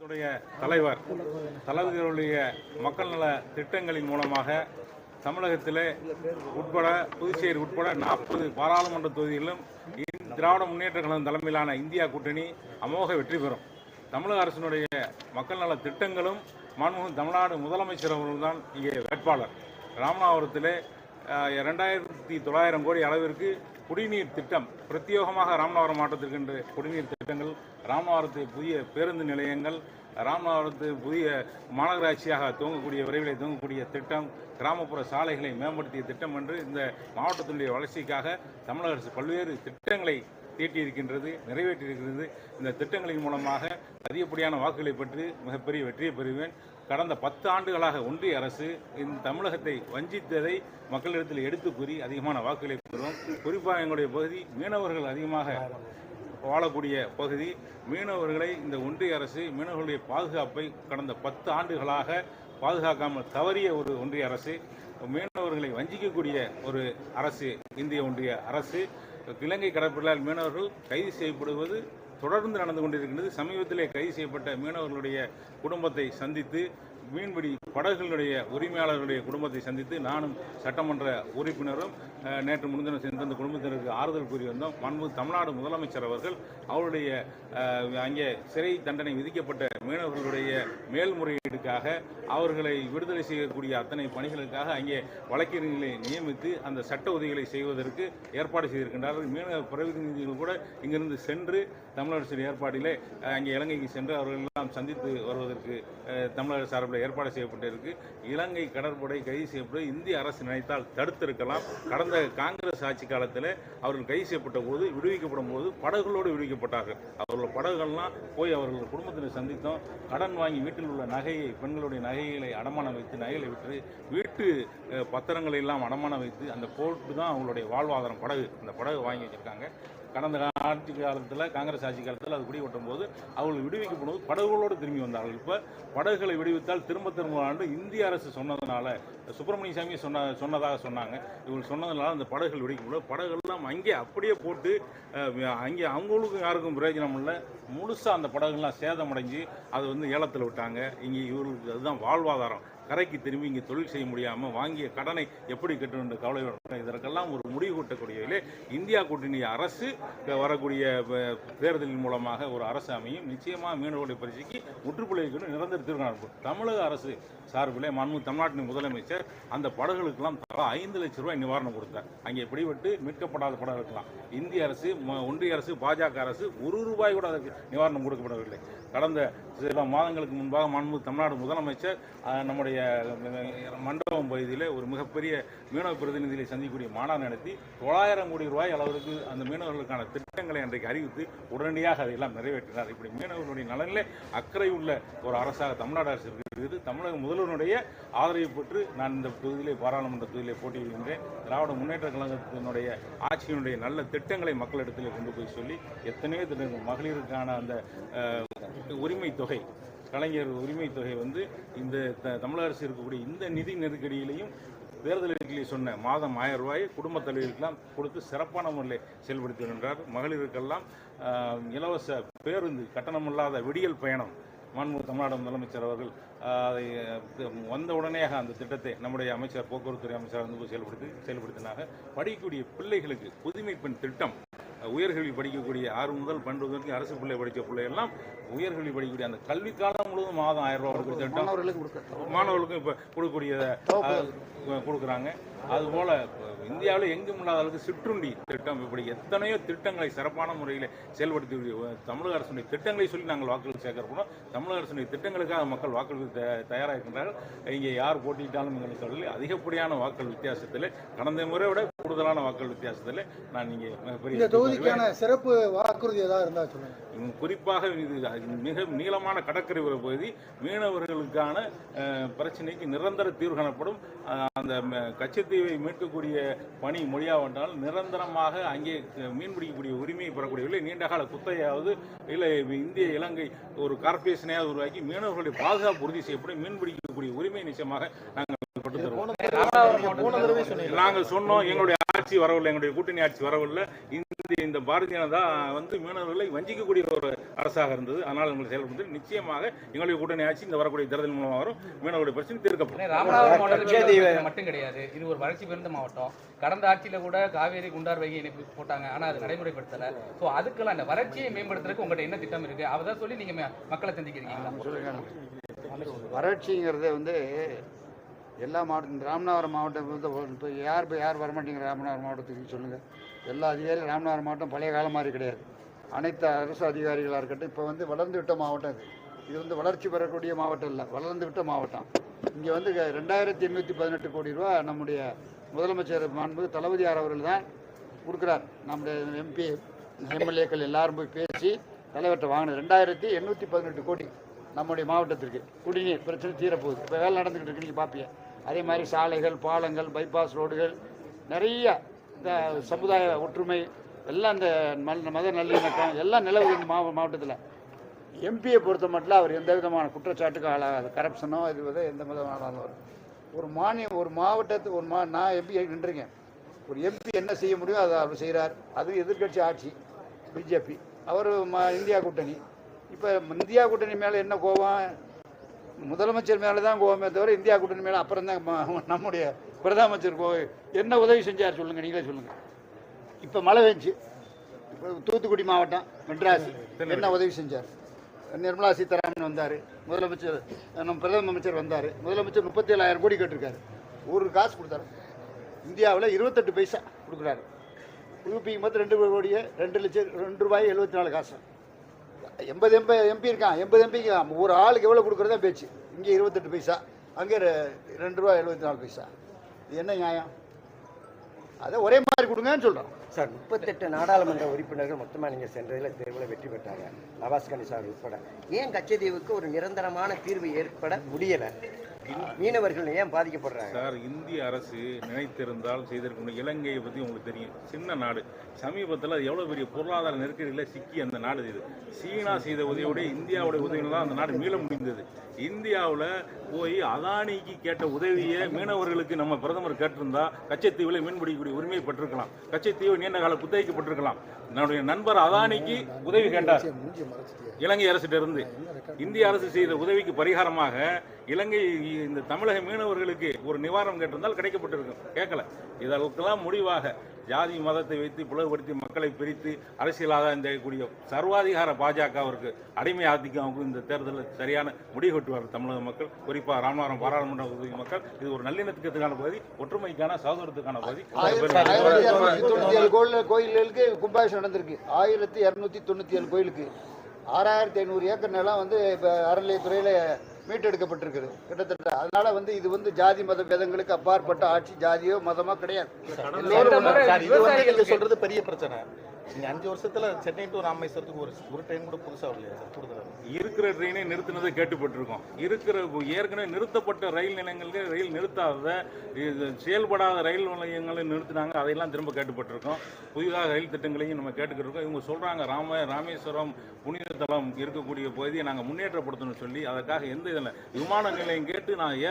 இதனுடைய தலைவர் தளபதிகளுடைய மக்கள் நல திட்டங்களின் மூலமாக தமிழகத்திலே உட்பட புதுச்சேரி உட்பட நாற்பது பாராளுமன்ற தொகுதிகளிலும் திராவிட முன்னேற்ற கழகம் தலைமையிலான இந்தியா கூட்டணி அமோக வெற்றி பெறும். தமிழக அரசினுடைய மக்கள் நல திட்டங்களும் மாண்புமிகு தமிழ்நாடு முதலமைச்சர் அவர்கள்தான் இங்கே வேட்பாளர். ராமநாதபுரத்திலே ரெண்டாயிரத்தி இரண்டாயிரத்தி தொள்ளாயிரம் கோடி அளவிற்கு குடிநீர் திட்டம் பிரத்யேகமாக ராமநாதபுரம் மாவட்டத்திற்கு குடிநீர் திட்டங்கள் ராமநாதபுரத்தில் புதிய பேருந்து நிலையங்கள் ராமநாதபுரத்து புதிய மாநகராட்சியாக துவங்கக்கூடிய விரைவில் துவங்கக்கூடிய திட்டம் கிராமப்புற சாலைகளை மேம்படுத்திய திட்டம் என்று இந்த மாவட்டத்தினுடைய வளர்ச்சிக்காக தமிழக அரசு பல்வேறு திட்டங்களை தீட்டியிருக்கின்றது நிறைவேற்றியிருக்கிறது இந்த திட்டங்களின் மூலமாக அதிகப்படியான வாக்குகளை பெற்று மிகப்பெரிய வெற்றியை பெறுவேன். கடந்த பத்து ஆண்டுகளாக ஒன்றிய அரசு இந்த தமிழகத்தை வஞ்சித்ததை மக்களிடத்தில் எடுத்து கூறி அதிகமான வாக்குகளை பெறுவோம் குறிப்பாக எங்களுடைய பகுதி மீனவர்கள் அதிகமாக வாழக்கூடிய பகுதி மீனவர்களை இந்த ஒன்றிய அரசு மீனவர்களுடைய பாதுகாப்பை கடந்த பத்து ஆண்டுகளாக பாதுகாக்காமல் தவறிய ஒரு ஒன்றிய அரசு மீனவர்களை வஞ்சிக்கக்கூடிய ஒரு அரசு இந்திய ஒன்றிய அரசு. இலங்கை கடற்படையால் மீனவர்கள் கைது செய்யப்படுவது தொடர்ந்து நடந்து கொண்டிருக்கின்றது. சமீபத்திலே கைது செய்யப்பட்ட மீனவர்களுடைய குடும்பத்தை சந்தித்து மீன்பிடி படகுகளுடைய உரிமையாளர்களுடைய குடும்பத்தை சந்தித்து நானும் சட்டமன்ற உறுப்பினரும் நேற்று முன்தினம் சென்று அந்த குடும்பத்தினருக்கு ஆறுதல் கூறி வந்தோம். மாண்பு தமிழ்நாடு முதலமைச்சர் அவர்கள் அவருடைய அங்கே சிறை தண்டனை விதிக்கப்பட்ட மீனவர்களுடைய மேல்முறையீடுக்காக அவர்களை விடுதலை செய்யக்கூடிய அத்தனை பணிகளுக்காக அங்கே வழக்கறிஞர்களை நியமித்து அந்த சட்ட உதவிகளை செய்வதற்கு ஏற்பாடு செய்திருக்கின்றார்கள். மீனவ பிரதிநிதிகள் கூட இங்கிருந்து சென்று தமிழரசின் ஏற்பாட்டிலே அங்கே இலங்கைக்கு சென்று அவர்கள் எல்லாம் சந்தித்து வருவதற்கு தமிழக சார்பில் ஏற்பாடு செய்யப்பட்டிருக்கு. இலங்கை கடற்படை கைது செய்யப்பட்டு இந்திய அரசு நினைத்தால் தடுத்திருக்கலாம். கடந்த காங்கிரஸ் ஆட்சி காலத்தில் அவர்கள் கைது செய்யப்பட்ட போது விடுவிக்கப்படும் போது படகுகளோடு விடுவிக்கப்பட்டார்கள். அவர்கள் படகுகள்லாம் போய் அவர்கள் குடும்பத்தினர் சந்தித்தோம். கடன் வாங்கி வீட்டில் உள்ள நகையை பெண்களுடைய நகைகளை அடமானம் வைத்து நகைகளை விற்று வீட்டு பத்திரங்களை எல்லாம் அடமானம் வைத்து அந்த போட்டு தான் அவங்களுடைய வாழ்வாதாரம் படகு. அந்த படகு வாங்கி வச்சிருக்காங்க. கடந்த ஆட்சி காலத்தில் காங்கிரஸ் ஆட்சி காலத்தில் அது குடிவட்டும் போது அவர்கள் விடுவிக்கப்படும் போது படகுகளோடு திரும்பி வந்தார்கள். இப்போ படகுகளை விடுவித்தால் திரும்ப திரும்ப ஆண்டு இந்திய அரசு சொன்னதுனால சுப்பிரமணிய சாமி சொன்ன சொன்னதாக சொன்னாங்க. இவங்க சொன்னதுனால அந்த படகுகள் விடுவிக்கப்படும். படகுகள்லாம் அங்கே அப்படியே போட்டு அங்கே அவங்களுக்கும் யாருக்கும் பிரயோஜனம் இல்லை. முழுசாக அந்த படகுகள்லாம் சேதமடைஞ்சு அது வந்து ஏலத்தில் விட்டாங்க. இங்கே இவர்களுக்கு அதுதான் வாழ்வாதாரம். கரைக்கு திரும்பி இங்கே தொழில் செய்ய முடியாமல் வாங்கிய கடனை எப்படி கட்டணும் கவலை இதற்கெல்லாம் ஒரு முடிவு கூட்டக்கூடியதிலே இந்தியா கூட்டணி அரசு வரக்கூடிய தேர்தலின் மூலமாக ஒரு அரசு அமையும். நிச்சயமாக மீனவர்களை பரிசுக்கு முற்றுப்புள்ளி நிரந்தர தீர்வு தமிழக அரசு சார்பில் மன்மு தமிழ்நாட்டின் முதலமைச்சர் அந்த படகுகளுக்கெல்லாம் தலா ஐந்து லட்சம் ரூபாய் நிவாரணம் கொடுத்தார். அங்கே பிடிபட்டு மீட்கப்படாத படகுகளுக்கெல்லாம். இந்திய அரசு ம- ஒன்றிய அரசு பாஜக அரசு ஒரு ரூபாய் கூட அதற்கு நிவாரணம் கொடுக்கப்படவில்லை. கடந்த சில மாதங்களுக்கு முன்பாக மாண்பு தமிழ்நாடு முதலமைச்சர் நம்முடைய மண்டபம் பகுதியில் ஒரு மிகப்பெரிய மீனவ பிரதிநிதிகளை சந்திக்கக்கூடிய மாநாடு நடத்தி தொள்ளாயிரம் கோடி ரூபாய் அளவிற்கு அந்த மீனவர்களுக்கான திட்டங்களை அன்றைக்கு அறிவித்து உடனடியாக அதையெல்லாம் நிறைவேற்றினார். இப்படி மீனவர்களுடைய நலனிலே அக்கறை உள்ள ஒரு அரசாக தமிழ்நாடு அரசு இருக்கிறது. தமிழக முதல்வருடைய ஆதரவை பெற்று நான் இந்த தொகுதியிலே பாராளுமன்ற தொகுதியிலே போட்டியிடுகின்றேன் திராவிட முன்னேற்ற கழகத்தினுடைய ஆட்சியினுடைய நல்ல திட்டங்களை மக்களிடத்தில் கொண்டு போய் சொல்லி எத்தனையோ திட்டங்கள் மகளிருக்கான அந்த உரிமை தொகை. கலைஞர் உரிமை தொகை வந்து இந்த த- தமிழக அரசு இருக்கக்கூடிய இந்த நிதி நெருக்கடியிலையும் தேர்தலிலே சொன்ன மாதம் ஆயிரம் ரூபாயை குடும்ப தலைவர்களுக்கெல்லாம் கொடுத்து சிறப்பான முறையில் செயல்படுத்தி வருகின்றார். மகளிருக்கெல்லாம் இலவச பேருந்து கட்டணமில்லாத விடியல் பயணம். மாண்பு தமிழ்நாடு முதலமைச்சர் அவர்கள் அதை வந்த உடனேயாக அந்த திட்டத்தை நம்முடைய அமைச்சர் போக்குவரத்துறை அமைச்சர் வந்து செயல்படுத்தி செயல்படுத்தினாங்க. படிக்கக்கூடிய பிள்ளைகளுக்கு புதுமை பெண் திட்டம் உயர்கல்வி படிக்கக்கூடிய ஆறு முதல் பன்னெண்டு வரைக்கும் அரசு பிள்ளை படித்த பிள்ளைகள்லாம் உயர்கல்வி படிக்கக்கூடிய அந்த கல்வி காலம் முழுவதும் மாதம் ஆயிரம் ரூபாய் கொடுக்குற திட்டம். மாணவர்களுக்கும் இப்போ கொடுக்கக்கூடிய கொடுக்குறாங்க. அதுபோல் இந்தியாவில் எங்கும் இல்லாத அளவுக்கு சிற்றுண்டி திட்டம் இப்படி எத்தனையோ திட்டங்களை சிறப்பான முறையில் செயல்படுத்தி வரு- தமிழக அரசுடைய திட்டங்களை சொல்லி நாங்கள் வாக்குகள் சேகரிப்போம். தமிழக அரசுடைய திட்டங்களுக்காக மக்கள் வாக்களிக்க தயா- தயாராக இருக்கின்றார்கள் இங்கே யார் போட்டியிட்டாலும் எங்களுக்கு சொல்லி அதிகப்படியான வாக்கள் வித்தியாசத்தில். கடந்த முறை விட கூடுதலான வாக்கள் வித்தியாசத்தில் நான் இங்கே இந்த தொகுதிக்கான சிறப்பு வாக்குறுதி ஏதாவது இருந்தா சொல்லுங்க. உம், குறிப்பாக இது மிக நீளமான கடற்கரை பகுதி மீனவர்களுக்கான பிரச்சனைக்கு நிரந்தர தீர்வு காணப்படும். அந்த கச்சத்தீவை மீட்கக்கூடிய பணி மொழியாவென்றால் நிரந்தரமாக அங்கே மீன் பிடிக்கக்கூடிய உரிமையை பெறக்கூடிய நீண்டகால குத்தையாவது இல்லை இந்திய இலங்கை ஒரு கார்பரேஷனையாவது உருவாக்கி மீனவர்களுடைய பாதுகாப்பு உறுதி செய்யப்படும் மீன் பிடிக்கக்கூடிய உரிமை நிச்சயமாக நாங்கள் பெற்றுத் தருவோம். நாங்கள் சொன்னோம் எங்களுடைய ஆட்சி வரவில்லை எங்களுடைய கூட்டணி ஆட்சி வரவில்லை. இந்த இந்த பாரதிய ஜனதா வந்து மீனவர்களை வஞ்சிக்கக்கூடிய ஒரு அரசாக இருந்தது. அதனால் எங்களுக்கு செயல்பட்டு நிச்சயமாக எங்களுடைய கூட்டணி ஆட்சி இந்த வரக்கூடிய தேர்தல் மூலமாக வரும். மீனவருடைய பிரச்சனை தீர்க்கப்படும். ராமநாதபுரம் மாவட்டத்தில் மட்டும் கிடையாது. இது ஒரு வளர்ச்சி பெருந்த மாவட்டம். கடந்த ஆட்சியில கூட காவேரி குண்டார் வைகை இணைப்பு போட்டாங்க. ஆனா அது நடைமுறைப்படுத்தல. சோ அதுக்கெல்லாம் இந்த வறட்சியை மேம்படுத்துறதுக்கு உங்கள்கிட்ட என்ன திட்டம் இருக்கு? அதை சொல்லி நீங்க ம- மக்களை சந்திக்கிறீங்களா? வறட்சிங்கிறதே வந்து எல்லா மாவட்டம் ராமநாதபுரம் மாவட்டம் வந்து இப்போ யார் இப்போ யார் வரமாட்டேங்கிற ராமநாதபுரம் மாவட்டத்துக்கு சொல்லுங்கள் எல்லா அதிகாரியும் ராமநாதபுரம் மாவட்டம் பழைய காலம் மாதிரி கிடையாது. அனைத்து அரசு அதிகாரிகளாக இருக்கட்டும் இப்போ வந்து வளர்ந்து விட்ட மாவட்டம் இது. இது வந்து வளர்ச்சி பெறக்கூடிய மாவட்டம் இல்லை வளர்ந்து விட்ட மாவட்டம். இங்கே வந்து ரெண்டாயிரத்தி எண்ணூற்றி பதினெட்டு கோடி ரூபா நம்முடைய முதலமைச்சர் மாண்பு தளபதியார் அவர்கள் தான் கொடுக்குறார். நம்முடைய எம்பி எம்எல்ஏக்கள் எல்லாரும் போய் பேசி தலைவர்கிட்ட வாங்கினது. ரெண்டாயிரத்தி எண்ணூற்றி பதினெட்டு கோடி நம்முடைய மாவட்டத்திற்கு. குடிநீர் பிரச்சனை தீரப்போகுது. இப்போ வேலை நடந்துக்கிட்டு இருக்கு நீங்கள் பார்ப்பீங்க அதே மாதிரி சாலைகள் பாலங்கள் பைபாஸ் ரோடுகள் நிறைய இந்த சமுதாய ஒற்றுமை எல்லாம் இந்த மல்- மத நல்லிணக்கம் எல்லாம் நிலவுது இந்த மாவ மாவட்டத்தில். எம்பியை பொறுத்த மட்டும் அவர் எந்த விதமான குற்றச்சாட்டுக்கும் ஆளாகாது. கரப்ஷனோ இது வித எந்த விதமான ஒரு மானியம் ஒரு மாவட்டத்து ஒரு மா நான் எம்பி நின்றுருக்கேன். ஒரு எம்பி என்ன செய்ய முடியும் அதை அவர் செய்கிறார் அது எதிர்க்கட்சி ஆட்சி பிஜேபி அவர் ம இந்தியா கூட்டணி. இப்போ இந்தியா கூட்டணி மேலே என்ன கோபம்? முதலமைச்சர் மேலே தான் கோவமே தவிர இந்தியா கூட்டணி மேலே அப்புறம் தான் நம்முடைய பிரதமர் கோ என்ன உதவி செஞ்சார் சொல்லுங்கள் நீங்களே சொல்லுங்கள் இப்போ மழை பெஞ்சு இப்போ தூத்துக்குடி மாவட்டம் மெட்ராஸ் என்ன உதவி செஞ்சார்? நிர்மலா சீதாராமன் வந்தார் முதலமைச்சர் நம்ம பிரதம அமைச்சர் வந்தார். முதலமைச்சர் முப்பத்தி ஏழாயிரம் கோடி கேட்டிருக்காரு. ஒரு காசு கொடுத்தாரு. இந்தியாவில் இருபத்தெட்டு பைசா கொடுக்குறாரு. யூபிக்கு மொத்தம் ரெண்டு கோடியே ரெண்டு லட்சம் ரெண்டு ரூபாய் எழுபத்தி நாலு காசு. எண்பது எம்பி எம்பி இருக்கான் எண்பது எம்பிக்கு ஒரு ஆளுக்கு எவ்வளோ கொடுக்குறதா பேச்சு. இங்கே இருபத்தெட்டு பைசா அங்கே ரெண்டு ரூபா எழுபத்தி நாலு பைசா. இது என்ன நியாயம்? அதை ஒரே மாதிரி கொடுங்கன்னு சொல்கிறோம் சார் முப்பத்தெட்டு நாடாளுமன்ற உறுப்பினர்கள் மொத்தமாக நீங்கள் சென்றதில் தேர்வில் வெற்றி பெற்றாங்க. நவாஸ் கனி சார் உட்பட. ஏன் கச்சதீவுக்கு ஒரு நிரந்தரமான தீர்வு ஏற்பட முடியலை? மீனவர்கள் ஏன் பாதிக்கப்படுறாங்க? சார் இந்திய அரசு நினைத்திருந்தால் செய்திருக்க முடியும் இலங்கையை பற்றி உங்களுக்கு தெரியும். சின்ன நாடு. சமீபத்தில் அது எவ்வளோ பெரிய பொருளாதார நெருக்கடியில் சிக்கி அந்த நாடு இது. சீனா செய்த உதவியோட இந்தியாவுடைய உதவியில் தான் அந்த நாடு மீள முடிந்தது. இந்தியாவில் போய் அதானிக்கு கேட்ட உதவியை மீனவர்களுக்கு நம்ம பிரதமர் கேட்டிருந்தா கச்சத்தீவில் மீன் பிடிக்கக்கூடிய உரிமை பெற்றிருக்கலாம். கச்சத்தீவு நீண்ட கால குத்தகைக்கப்பட்டிருக்கலாம் என்னுடைய நண்பர் அதானிக்கு உதவி கேட்டார். இலங்கை அரசிட்ட இருந்து இந்திய அரசு செய்த உதவிக்கு பரிகாரமாக இலங்கை இந்த தமிழக மீனவர்களுக்கு ஒரு நிவாரணம் கேட்டிருந்தால் கிடைக்கப்பட்டிருக்கும். கேட்கல. இதற்கெல்லாம் முடிவாக ஜாதி மதத்தை வைத்து பிளவுபடுத்தி மக்களை பிரித்து அரசியல் ஆதாயம் செய்யக்கூடிய சர்வாதிகார பாஜகவிற்கு அடிமை ஆதிக்கம் இந்த தேர்தலில் சரியான முடிவு கட்டுவார் தமிழக மக்கள். குறிப்பாக ராமநாதபுரம் பாராளுமன்ற தொகுதி மக்கள். இது ஒரு நல்லிணத்துக்கான பகுதி ஒற்றுமைக்கான சகோதரத்துக்கான பகுதி. கோயில்களுக்கு கும்பாபிஷேகம் நடந்திருக்கு. ஆயிரத்தி இரநூத்தி தொண்ணூற்றி ஏழு கோயிலுக்கு. ஆறாயிரத்தி ஐநூறு ஏக்கர் நிலம் வந்து இப்போ அறநிலையத்துறையில் மீட்டெடுக்கப்பட்டிருக்குது. கிட்டத்தட்ட அதனால வந்து இது வந்து ஜாதி மத பேதங்களுக்கு அப்பாற்பட்ட ஆட்சி ஜாதியோ மதமோ கிடையாது. சொல்றது பெரிய பிரச்சனை. நீங்க அஞ்சு வருஷத்தில் சென்னை டு ராமேஸ்வரத்துக்கு ஒரு ஒரு ட்ரெயின் கூட புதுசாக வரலையா சார்? கூடுதலா இருக்கிற ட்ரெயினை நிறுத்தினதை கேட்டுப்பட்டிருக்கோம். இருக்கிற ஏற்கனவே நிறுத்தப்பட்ட ரயில் நிலையங்களுக்கு ரயில் நிறுத்தாத இது செயல்படாத ரயில் நிலையங்களை நிறுத்தினாங்க. அதையெல்லாம் திரும்ப கேட்டுப்பட்டிருக்கோம். புதிதாக ரயில் திட்டங்களையும் நம்ம கேட்டுக்கிட்டு இருக்கோம் இவங்க சொல்கிறாங்க ராம ராமேஸ்வரம் புனித தலம் இருக்கக்கூடிய பகுதியை நாங்கள் முன்னேற்றப்படுத்தணும்னு சொல்லி அதற்காக எந்த இதில் விமான நிலையம் கேட்டு நான் ஏ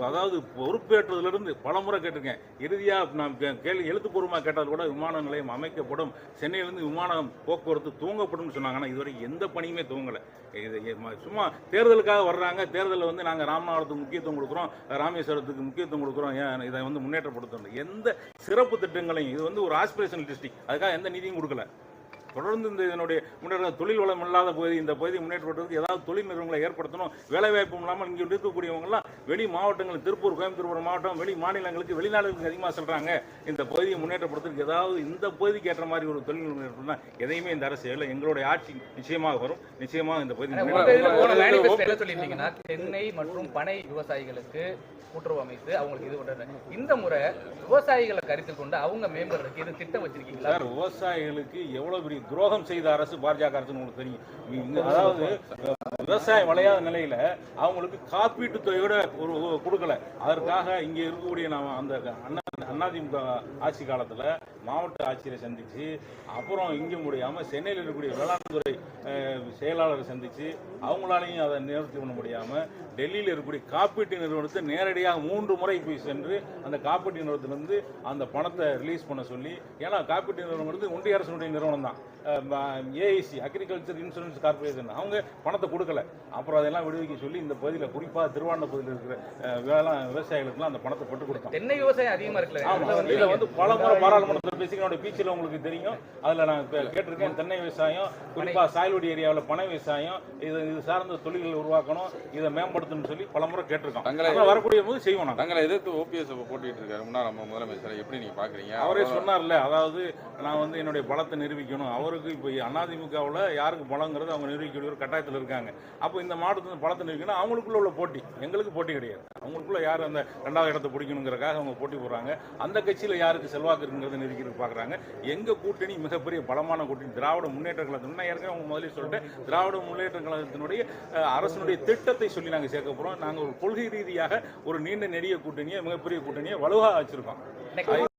அதாவது பொறுப்பேற்றதுலேருந்து பலமுறை கேட்டிருக்கேன். இறுதியாக நான் கே- கேள்வி எழுத்துப்பூர்வமாக கேட்டால் கூட விமான நிலையம் அமைக்கப்படும். சென்னையிலேருந்து விமானம் போக்குவரத்து தூங்கப்படும் சொன்னாங்கன்னா இதுவரை எந்த பணியுமே தூங்கலை. இது சும்மா தேர்தலுக்காக வர்றாங்க. தேர்தலில் வந்து நாங்கள் ராமநாதத்துக்கு முக்கியத்துவம் கொடுக்குறோம். ராமேஸ்வரத்துக்கு முக்கியத்துவம் கொடுக்குறோம். ஏன் இதை வந்து முன்னேற்றப்படுத்தணும். எந்த சிறப்பு திட்டங்களையும் இது வந்து ஒரு ஆஸ்பிரேஷனல் டிஸ்ட்ரிக்ட் அதுக்காக எந்த நிதியும் கொடுக்கல. தொடர்ந்து இந்த இதனுடைய முன்னேற்ற தொழில் வளம் இல்லாத பகுதி இந்த பகுதி முன்னேற்றப்படுறதுக்கு ஏதாவது தொழில் நிறுவனங்களை ஏற்படுத்தணும் வேலை வாய்ப்பு இல்லாமல் இங்கே இருக்கக்கூடியவங்கலாம் வெளி மாவட்டங்கள் திருப்பூர் கோயம்புத்தூர் மாவட்டம் வெளி மாநிலங்களுக்கு வெளிநாடுகளுக்கு அதிகமாக செல்றாங்க. இந்த பகுதியை முன்னேற்றப்படுத்துறதுக்கு ஏதாவது இந்த பகுதிக்கு ஏற்ற மாதிரி ஒரு தொழில் நிறுவனம் எதையுமே இந்த அரசு இல்லை எங்களுடைய ஆட்சி நிச்சயமாக வரும். நிச்சயமாக இந்த பகுதி முன்னேற்றம் தென்னை மற்றும் பனை விவசாயிகளுக்கு கூட்டுறவு அமைத்து அவங்களுக்கு இது பண்றாங்க. இந்த முறை விவசாயிகளை கருத்தில் கொண்டு அவங்க மேம்படுறதுக்கு இது திட்டம் வச்சிருக்கீங்களா? சார் விவசாயிகளுக்கு எவ்வளவு பெரிய துரோகம் செய்த அரசு பாஜக அரசுன்னு உங்களுக்கு தெரியும். அதாவது விவசாயம் விளையாத நிலையில அவங்களுக்கு காப்பீட்டு தொகையோட ஒரு கொடுக்கல. அதற்காக இங்க இருக்கக்கூடிய நாம அந்த அண்ணா அதிமுக ஆட்சி காலத்துல மாவட்ட ஆட்சியரை சந்திச்சு அப்புறம் இங்கே முடியாமல் சென்னையில் இருக்கக்கூடிய வேளாண் துறை செயலாளரை சந்திச்சு அவங்களாலையும் அதை நிவர்த்தி பண்ண முடியாமல் டெல்லியில் இருக்கக்கூடிய காப்பீட்டு நிறுவனத்தை நேரடியாக மூன்று முறை போய் சென்று அந்த காப்பீட்டு நிறுவனத்திலிருந்து அந்த பணத்தை ரிலீஸ் பண்ண சொல்லி ஏன்னா காப்பீட்டு நிறுவனம் வந்து ஒன்றிய அரசுடைய நிறுவனம் தான். ஏஐசி அக்ரிகல்ச்சர் இன்சூரன்ஸ் கார்பரேஷன் அவங்க பணத்தை கொடுக்கல. அப்புறம் அதெல்லாம் விடுவிக்க சொல்லி இந்த பகுதியில் குறிப்பாக திருவாண்ட பகுதியில் இருக்கிற வேளாண் விவசாயிகளுக்குலாம் அந்த பணத்தை போட்டு கொடுத்தோம். தென்னை விவசாயம் அதிகமா இருக்குல்ல இதுல வந்து பல முறை பாராளுமன்றத்தில் பேசி என்னோட பீச்சில் உங்களுக்கு தெரியும். அதுல நான் கேட்டிருக்கேன். தென்னை விவசாயம் குறிப்பா சாயல்வடி ஏரியாவில் பனை விவசாயம் இது இது சார்ந்த தொழில்கள் உருவாக்கணும். இதை மேம்படுத்தணும்னு சொல்லி பல முறை கேட்டிருக்கோம். தங்களை- வரக்கூடிய போது செய்வோம் தங்களை எதிர்த்து ஓபிஎஸ் போட்டிட்டு இருக்காரு முன்னாள் நம்ம முதலமைச்சர். எப்படி நீங்க பாக்குறீங்க? அவரே சொன்னார்ல அதாவது நான் வந்து என்னுடைய பலத்தை நிரூபிக்கணும். அவருக்கு இப்போ அதிமுகவில் யாருக்கு பலங்கிறது அவங்க நிரூபிக்கக்கூடிய ஒரு கட்டாயத்தில் இருக்காங்க. அப்போ இந்த மாவட்டத்தில் பலத்தை நிரூபிக்கணும். அவங்களுக்குள்ள உள்ள போட்டி. எங்களுக்கு போட்டி கிடையாது. அவங்களுக்குள்ள யார் அந்த ரெண்டாவது இடத்தை பிடிக்கணுங்கிறக்காக அவங்க போட்டி போடுறாங்க. அந்த கட்சியில் யாருக்கு செல்வாக்கு இருக்குங்கிறத நிரூபிக்கிறது பார்க்குறாங்க எங்கள் கூட்டணி மிகப்பெரிய பலமான கூட்டணி. திராவிட முன்னேற்ற கழகத்தில் நான் ஏற்கனவே அவங்க முதலில் சொல்லிட்டேன் திராவிட முன்னேற்ற கழகத்தினுடைய அஹ், அரசனுடைய திட்டத்தை சொல்லி நாங்கள் சேர்க்க போகிறோம் நாங்கள் ஒரு கொள்கை ரீதியாக ஒரு நீண்ட நெடிய கூட்டணியை மிகப்பெரிய கூட்டணியை வலுவாக வச்சுருக்கோம்.